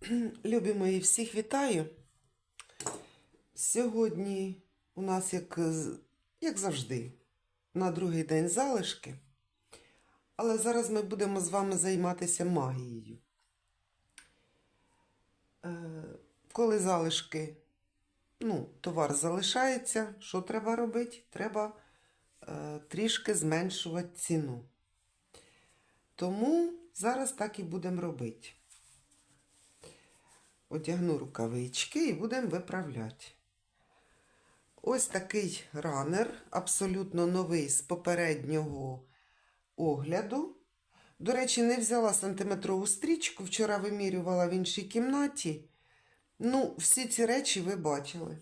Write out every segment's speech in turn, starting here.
Любі мої, всіх вітаю. Сьогодні у нас, як, як завжди, на другий день залишки. Але зараз ми будемо з вами займатися магією. Е, коли залишки, ну, товар залишається, що треба робити? Треба е, трішки зменшувати ціну. Тому зараз так і будемо робити. Одягну рукавички і будемо виправляти. Ось такий ранер, абсолютно новий з попереднього огляду. До речі, не взяла сантиметрову стрічку, вчора вимірювала в іншій кімнаті. Ну, всі ці речі ви бачили.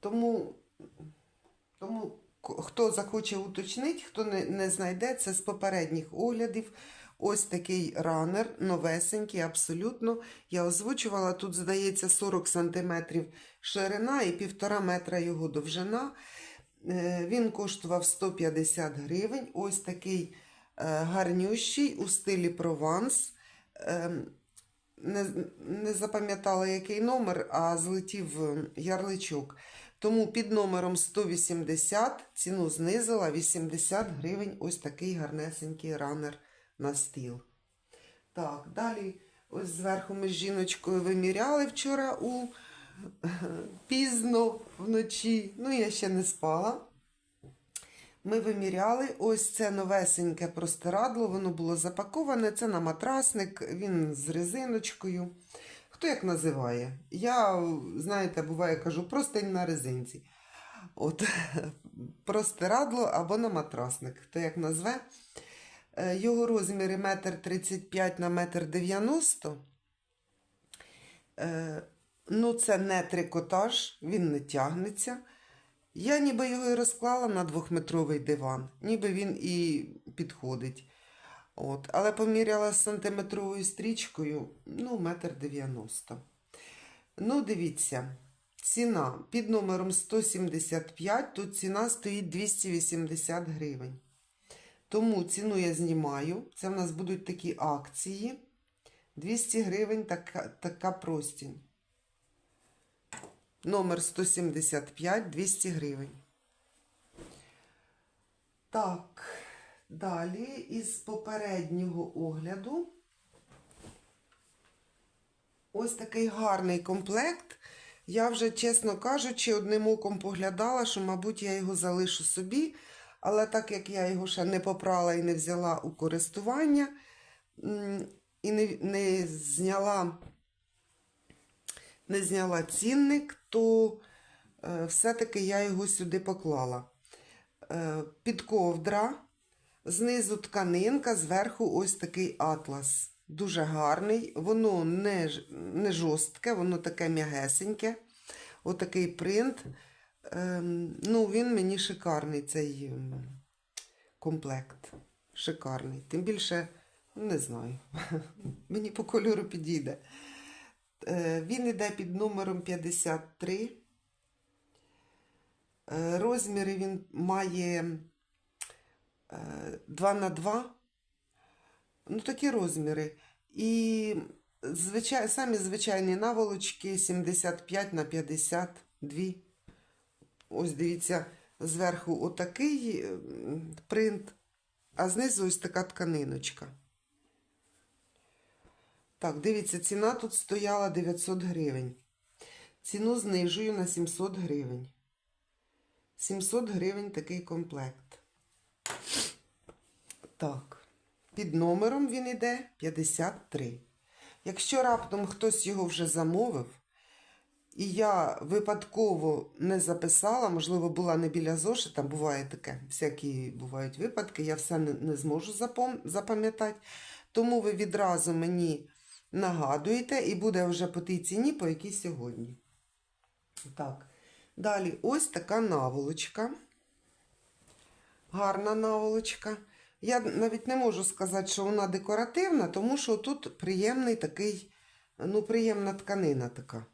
Тому, тому хто захоче уточнити, хто не, не знайде, це з попередніх оглядів. Ось такий ранер, новесенький, абсолютно. Я озвучувала, тут, здається, 40 см ширина і 1,5 метра його довжина. Е, Він коштував 150 гривень. Ось такий е, гарнющий у стилі Прованс. Ем, не, запам'ятала, який номер, а злетів е, ярличок. Тому під номером 180 ціну знизила 80 гривень. Ось такий гарнесенький ранер на стіл. Так, далі, ось зверху ми з жіночкою виміряли вчора у пізно вночі. Ну, я ще не спала. Ми виміряли ось це новесеньке простирадло, воно було запаковане. Це на матрасник, він з резиночкою. Хто як називає? Я, знаєте, буває, кажу, простень на резинці. От, простирадло або на матрасник, хто як назве. Е, Його розміри 1,35 на 1,90 м. Ну, це не трикотаж, він не тягнеться. Я ніби його і розклала на двохметровий диван, ніби він і підходить. От. Але поміряла з сантиметровою стрічкою, ну, метр дев'яносто. Ну, дивіться, ціна під номером 175, тут ціна стоїть 280 гривень. Тому ціну я знімаю. Це в нас будуть такі акції. 200 гривень така, така простінь. Номер 175, 200 гривень. Так, далі із попереднього огляду. Ось такий гарний комплект. Я вже, чесно кажучи, одним оком поглядала, що, мабуть, я його залишу собі. Але так як я його ще не попрала і не взяла у користування, і не, не зняла не зняла цінник, то е, все-таки я його сюди поклала. Е, підковдра, знизу тканинка, зверху ось такий атлас. Дуже гарний. Воно не, не жорстке, воно таке м'ягесеньке. Отакий принт. Ем, ну, він мені шикарний, цей ем, комплект. Шикарний. Тим більше, не знаю, мені по кольору підійде. Е, Він йде під номером 53. Е, Розміри він має 2 на 2. Ну, такі розміри. І звичай, самі звичайні наволочки 75 на 52. Ось дивіться, зверху отакий е, принт, а знизу ось така тканиночка. Так, дивіться, ціна тут стояла 900 гривень. Ціну знижую на 700 гривень. 700 гривень такий комплект. Так, під номером він іде 53. Якщо раптом хтось його вже замовив, і я випадково не записала, можливо, була не біля зошита, буває таке, всякі бувають випадки, я все не, зможу запам'ятати. Тому ви відразу мені нагадуєте, і буде вже по тій ціні, по якій сьогодні. Так, далі ось така наволочка. Гарна наволочка. Я навіть не можу сказати, що вона декоративна, тому що тут приємний такий, ну, приємна тканина така.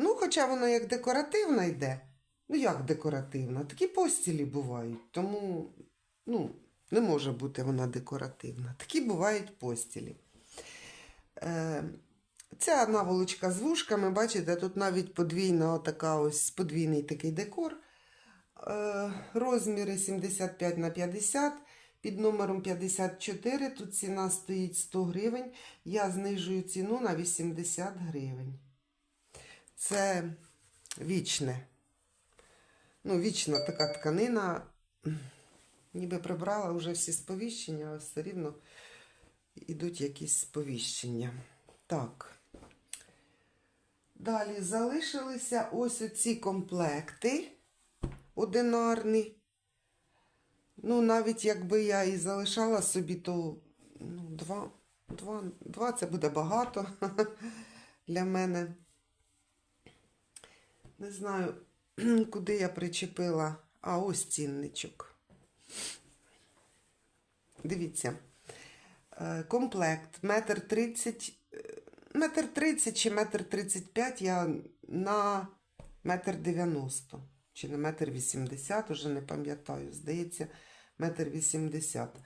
Ну, хоча вона як декоративна йде. Ну, як декоративна? Такі постілі бувають. Тому, ну, не може бути вона декоративна. Такі бувають постілі. Е, Ця наволочка з вушками, бачите, тут навіть подвійна така ось подвійний такий декор. Е, розміри 75 на 50. Під номером 54 тут ціна стоїть 100 гривень. Я знижую ціну на 80 гривень. Це вічне. Ну, вічна така тканина. Ніби прибрала вже всі сповіщення, але все рівно йдуть якісь сповіщення. Так. Далі залишилися ось оці комплекти одинарні. Ну, навіть якби я і залишала собі, то ну, два, два, два це буде багато для мене. Не знаю, куди я причепила. А ось цінничок. Дивіться. Е, Комплект метр тридцять, е, метр тридцять чи метр тридцять п'ять я на метр дев'яносто. Чи на метр вісімдесят, уже не пам'ятаю. Здається, метр вісімдесят.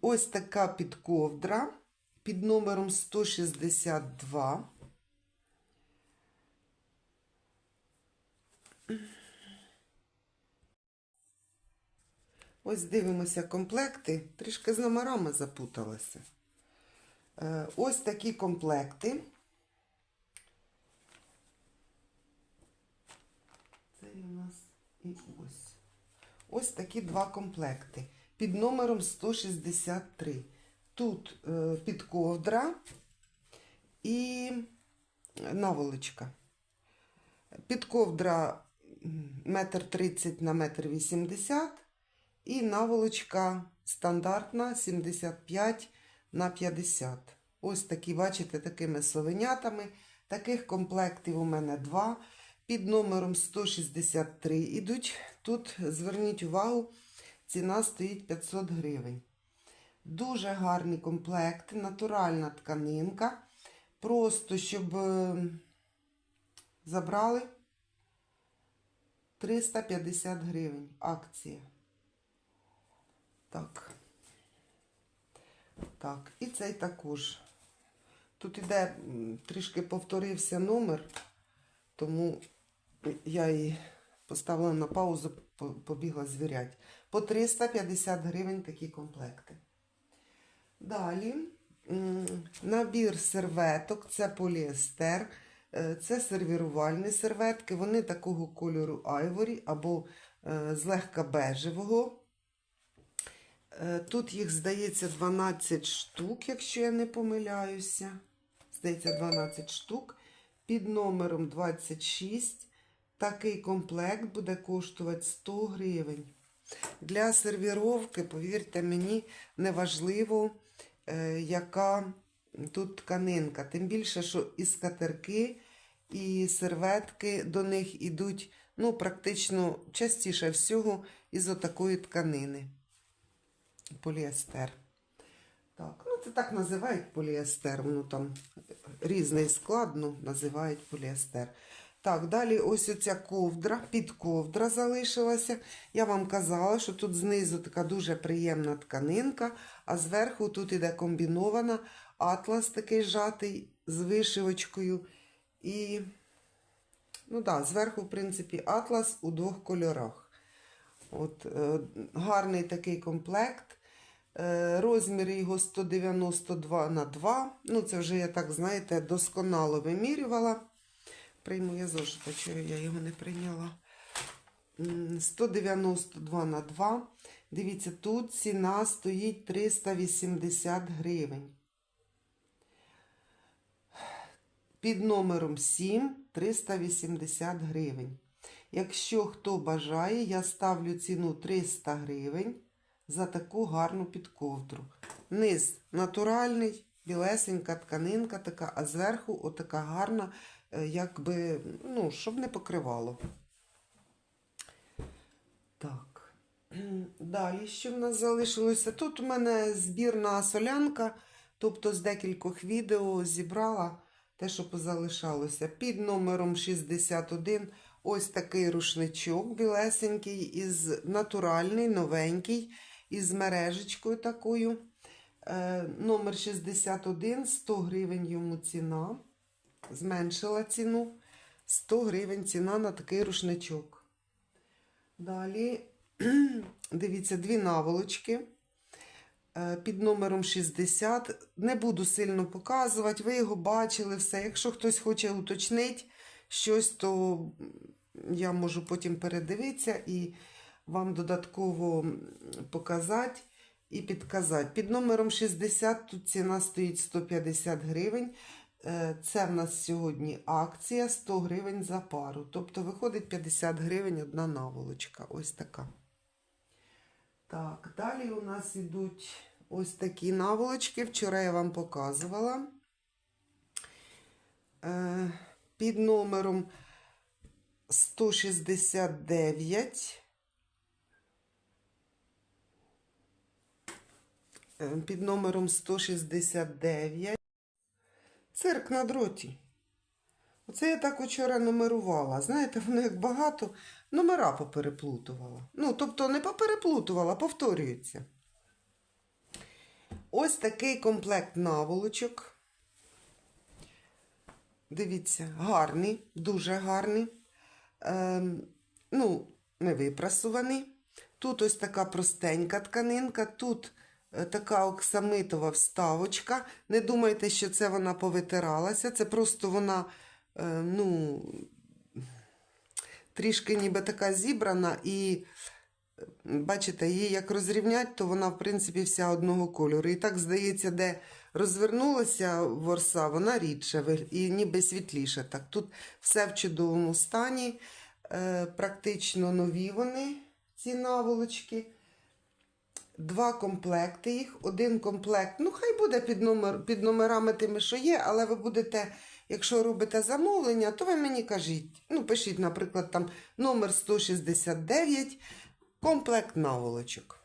Ось така підковдра під номером 162. Ось дивимося комплекти. Трішки з номерами запуталася. Е, Ось такі комплекти. Це у нас і ось. Ось такі два комплекти. Під номером 163. Тут е, підковдра і наволочка. Підковдра м, метр тридцять на метр вісімдесят. І наволочка стандартна 75 на 50. Ось такі, бачите, такими совенятами. Таких комплектів у мене два. Під номером 163 ідуть. Тут, зверніть увагу, ціна стоїть 500 гривень. Дуже гарні комплекти, натуральна тканинка. Просто, щоб е, забрали 350 гривень. Акція. Так. Так, і цей також. Тут іде трішки повторився номер, тому я її поставила на паузу, побігла звірять. По 350 гривень такі комплекти. Далі набір серветок, це поліестер, це сервірувальні серветки. Вони такого кольору айворі або е, злегка бежевого. Е, Тут їх, здається, 12 штук, якщо я не помиляюся. Здається, 12 штук. Під номером 26 такий комплект буде коштувати 100 гривень. Для сервіровки, повірте мені, неважливо, е, яка тут тканинка. Тим більше, що і скатерки, і серветки до них ідуть ну, практично частіше всього із отакої тканини поліестер. Так, ну це так називають поліестер. Воно там різний склад, ну, називають поліестер. Так, далі ось оця ковдра, підковдра залишилася. Я вам казала, що тут знизу така дуже приємна тканинка, а зверху тут іде комбінована атлас такий жатий з вишивочкою. І, ну да, зверху, в принципі, атлас у двох кольорах. От, е, гарний такий комплект. Е, розмір його 192 на 2. Ну, це вже я так, знаєте, досконало вимірювала. Прийму я зошита, чого я його не прийняла. 192 на 2. Дивіться, тут ціна стоїть 380 гривень. Під номером 7 380 гривень. Якщо хто бажає, я ставлю ціну 300 гривень за таку гарну підковдру. Низ натуральний, білесенька тканинка така, а зверху отака гарна, е, якби, ну, щоб не покривало. Так. Далі, що в нас залишилося? Тут у мене збірна солянка, тобто з декількох відео зібрала те, що позалишалося. Під номером 61 ось такий рушничок білесенький, із натуральний, новенький, із мережечкою такою. Е, номер 61, 100 гривень йому ціна. Зменшила ціну. 100 гривень ціна на такий рушничок. Далі, дивіться, дві наволочки під номером 60. Не буду сильно показувати, ви його бачили все. Якщо хтось хоче уточнити щось, то я можу потім передивитися і вам додатково показати і підказати. Під номером 60 тут ціна стоїть 150 гривень. Е, Це в нас сьогодні акція 100 гривень за пару. Тобто виходить 50 гривень одна наволочка. Ось така. Так, далі у нас ідуть ось такі наволочки. Вчора я вам показувала. Е, Під номером 169. Е, Під номером 169. Цирк на дроті. Оце я так вчора нумерувала. Знаєте, воно як багато номера попереплутувала. Ну, тобто не попереплутувала, повторюється. Ось такий комплект наволочок. Дивіться, гарний, дуже гарний. Ем, ну, не випрасуваний. Тут ось така простенька тканинка, тут е, така оксамитова вставочка. Не думайте, що це вона повитиралася. Це просто вона, е, ну, трішки ніби така зібрана, і бачите, її як розрівнять, то вона, в принципі, вся одного кольору. І так, здається, де розвернулася ворса, вона рідше і ніби світліше. Так, тут все в чудовому стані, е, практично нові вони, ці наволочки. Два комплекти їх. Один комплект, ну хай буде під, номер, під номерами тими, що є, але ви будете, якщо робите замовлення, то ви мені кажіть. Ну, пишіть, наприклад, там номер 169, комплект наволочок.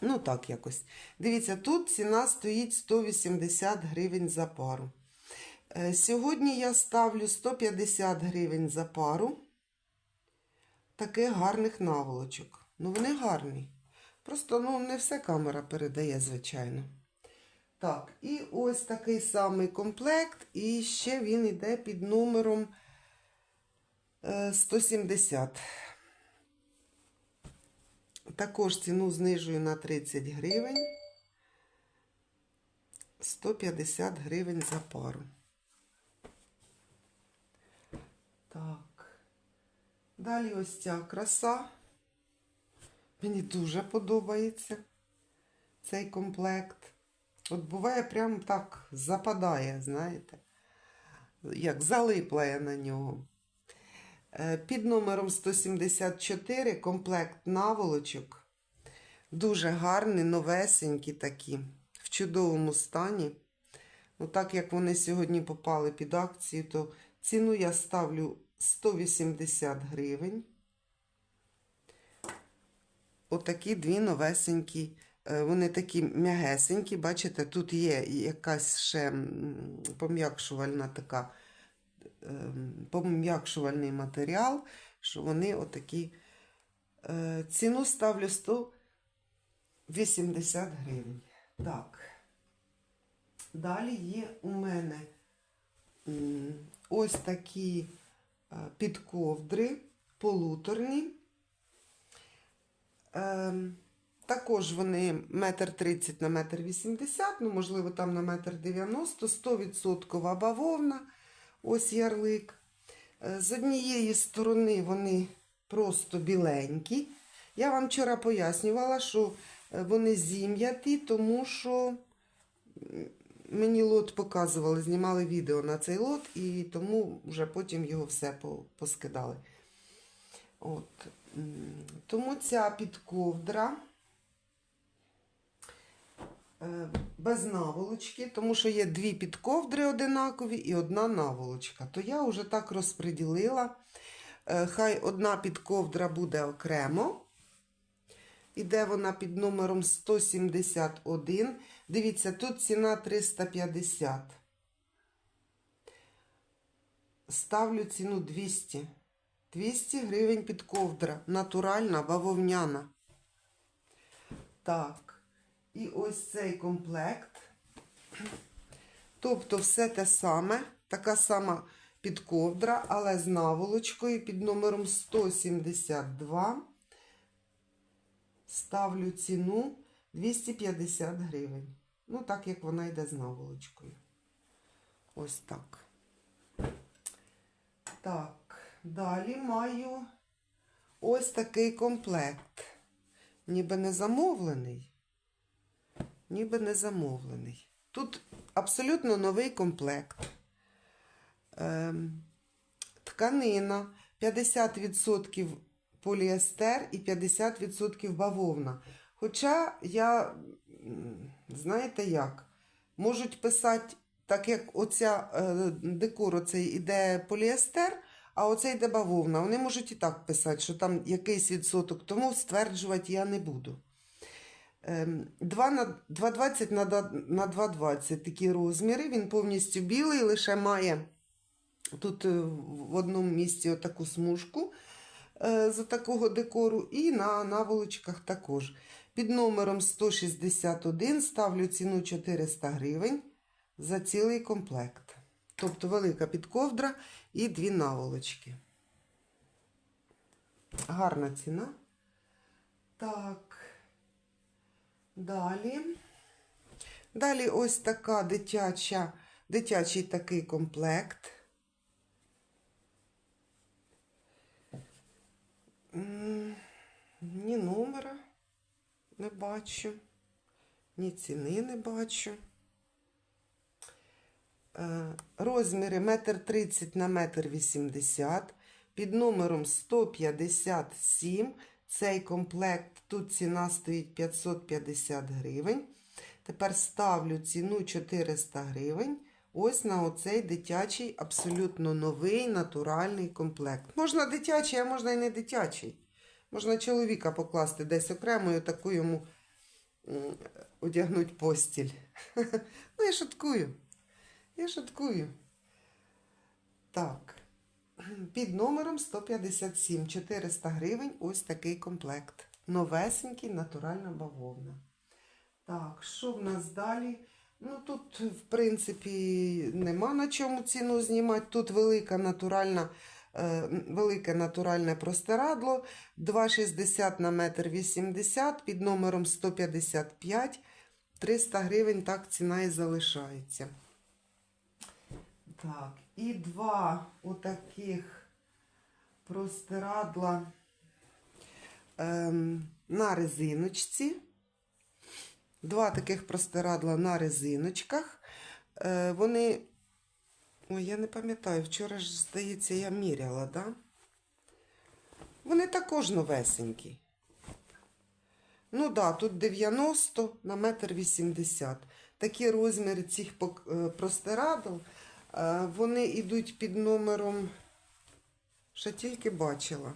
Ну, так якось. Дивіться, тут ціна стоїть 180 гривень за пару. Е, Сьогодні я ставлю 150 гривень за пару таких гарних наволочок. Ну, вони гарні. Просто ну, не все камера передає, звичайно. Так, і ось такий самий комплект, і ще він йде під номером е, 170. Також ціну знижую на 30 гривень. 150 гривень за пару. Так. Далі ось ця краса. Мені дуже подобається цей комплект. От буває, прям так западає, знаєте, як залипла я на нього. Е, Під номером 174 комплект наволочок. Дуже гарні, новесенькі такі, в чудовому стані. Ну, так як вони сьогодні попали під акцію, то ціну я ставлю 180 гривень. Отакі дві новесенькі. Е, Вони такі м'ягесенькі, бачите, тут є якась ще пом'якшувальна така, пом'якшувальний матеріал, що вони отакі. Е, Ціну ставлю 180 гривень. Так. Далі є у мене ось такі е, підковдри полуторні. Ем, також вони метр тридцять на метр вісімдесят, ну, можливо, там на метр дев'яносто, 100% бавовна, ось ярлик. Е, З однієї сторони вони просто біленькі. Я вам вчора пояснювала, що е, вони зім'яті, тому що мені лот показували, знімали відео на цей лот, і тому вже потім його все поскидали. От. Тому ця підковдра без наволочки, тому що є дві підковдри одинакові і одна наволочка. То я вже так розподілила. Е, Хай одна підковдра буде окремо. Іде вона під номером 171. Дивіться, тут ціна 350. Ставлю ціну 200. 200 гривень під ковдра. Натуральна, бавовняна. Так. І ось цей комплект. Тобто все те саме, така сама підковдра, але з наволочкою під номером 172. Ставлю ціну 250 гривень. Ну, так як вона йде з наволочкою. Ось так. Так, далі маю ось такий комплект. Ніби не замовлений. Ніби не замовлений. Тут абсолютно новий комплект. Ем, тканина 50% поліестер і 50% бавовна. Хоча я, знаєте як, можуть писати, так як оця е, декор оцей іде поліестер, а оце йде бавовна. Вони можуть і так писати, що там якийсь відсоток, тому стверджувати я не буду. Ем, 2 на 2,20 на на 2,20 такі розміри. Він повністю білий, лише має тут е, в одному місці отаку смужку е, з такого декору, і на наволочках також. Під номером 161 ставлю ціну 400 гривень за цілий комплект. Тобто велика підковдра і дві наволочки. Гарна ціна. Так. Далі. Далі ось така дитяча, дитячий такий комплект. Ні номера не бачу, ні ціни не бачу. Е, Розміри 1,30 на 1,80 м. Під номером 157. Цей комплект, тут ціна стоїть 550 гривень. Тепер ставлю ціну 400 гривень. Ось на оцей дитячий, абсолютно новий натуральний комплект. Можна дитячий, а можна і не дитячий. Можна чоловіка покласти десь окремо і таку йому м, одягнуть постіль. Ну, я шуткую. Я шуткую. Так. Під номером 157 400 гривень ось такий комплект. Новесенький, натуральна бавовна. Так, що в нас далі? Ну тут, в принципі, нема на чому ціну знімати. Тут велика натуральна, е, велике натуральне простирадло 2,60 на 1,80 м під номером 155. 300 гривень так ціна і залишається. Так, і два отаких простирадла ем, на резиночці. Два таких простирадла на резиночках. Е, вони. Ой, я не пам'ятаю, вчора ж, здається, я міряла, да? Вони також новесенькі. Ну да, тут 90 на метр 80. Такі розміри цих е, простирадл. Вони йдуть під номером. Ще тільки бачила.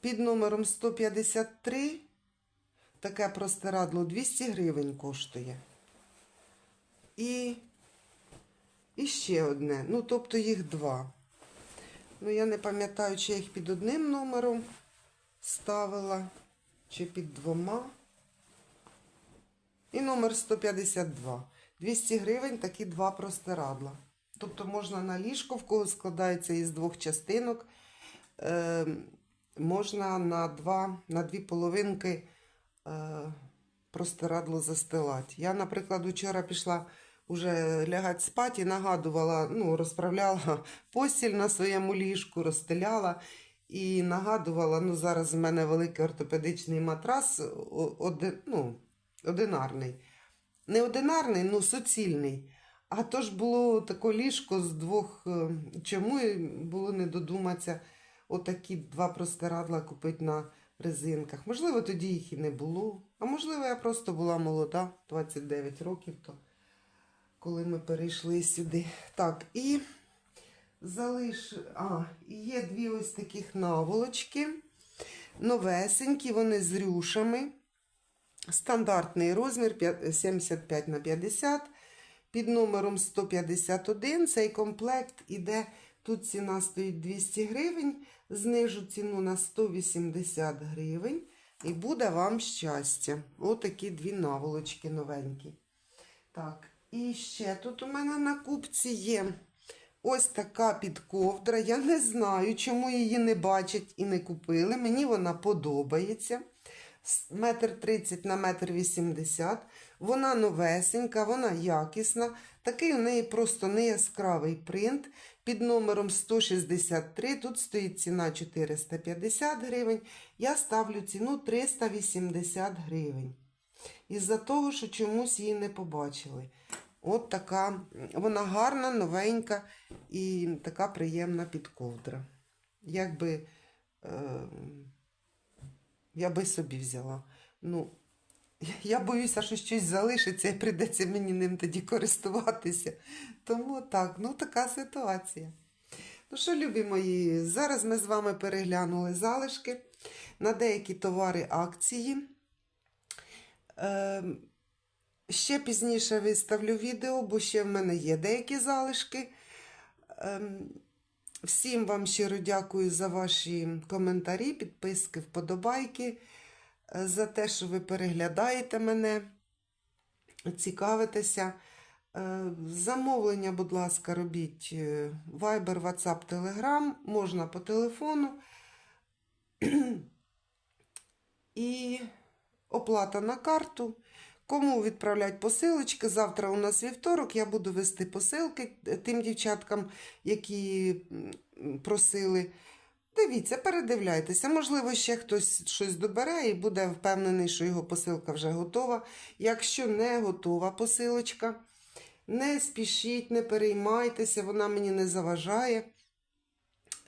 Під номером 153 таке простирадло 200 гривень коштує. І, і ще одне. Ну, тобто їх два. Ну, я не пам'ятаю, чи я їх під одним номером ставила, чи під двома. І номер 152. 200 гривень такі два простирадла. Тобто можна на ліжко, в кого складається із двох частинок. Е, можна на, два, на дві половинки е, простирадло застилати. Я, наприклад, вчора пішла уже лягати спати і нагадувала, ну, розправляла постіль на своєму ліжку, розстеляла. І нагадувала, ну зараз в мене великий ортопедичний матрас, о- оди, ну, одинарний. Не одинарний, ну суцільний. А то ж було таке ліжко з двох. е, Чому було не додуматися отакі два простирадла купити на резинках? Можливо, тоді їх і не було. А можливо, я просто була молода, 29 років, то коли ми перейшли сюди. Так, і залиш. А, є дві ось таких наволочки. Новесенькі, вони з рюшами. Стандартний розмір 75 на 50. Під номером 151 цей комплект іде. Тут ціна стоїть 200 гривень знижу ціну на 180 гривень. І буде вам щастя. Отакі дві наволочки новенькі. Так, і ще тут у мене на купці є ось така підковдра. Я не знаю, чому її не бачать і не купили. Мені вона подобається. Метр тридцять на метр вісімдесят. Вона новесенька, вона якісна. Такий у неї просто не яскравий принт. Під номером 163. Тут стоїть ціна 450 гривень. Я ставлю ціну 380 гривень. Із-за того, що чомусь її не побачили. От така, вона гарна, новенька і така приємна підковдра. Якби е, я би собі взяла. Ну, я боюся, що щось залишиться і прийдеться мені ним тоді користуватися. Тому так, ну така ситуація. Ну що, любі мої, зараз ми з вами переглянули залишки на деякі товари акції. Ем, ще пізніше виставлю відео, бо ще в мене є деякі залишки. Ем, всім вам щиро дякую за ваші коментарі, підписки, вподобайки, е, за те, що ви переглядаєте мене, цікавитеся. Е, Замовлення, будь ласка, робіть е, Viber, WhatsApp, Telegram, можна по телефону. І оплата на карту. Кому відправлять посилочки? Завтра у нас вівторок, я буду вести посилки тим дівчаткам, які просили. Дивіться, передивляйтеся. Можливо, ще хтось щось добере і буде впевнений, що його посилка вже готова. Якщо не готова посилочка, не спішіть, не переймайтеся, вона мені не заважає.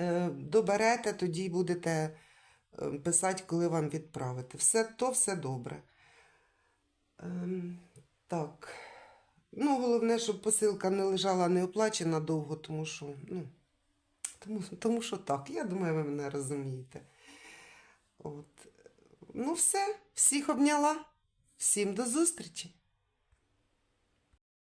Е, Доберете, тоді будете е, писати, коли вам відправити. Все то все добре. Ем, так. Ну, головне, щоб посилка не лежала неоплачена довго, тому що, ну, тому, тому що так. Я думаю, ви мене розумієте. От. Ну, все, всіх обняла. Всім до зустрічі!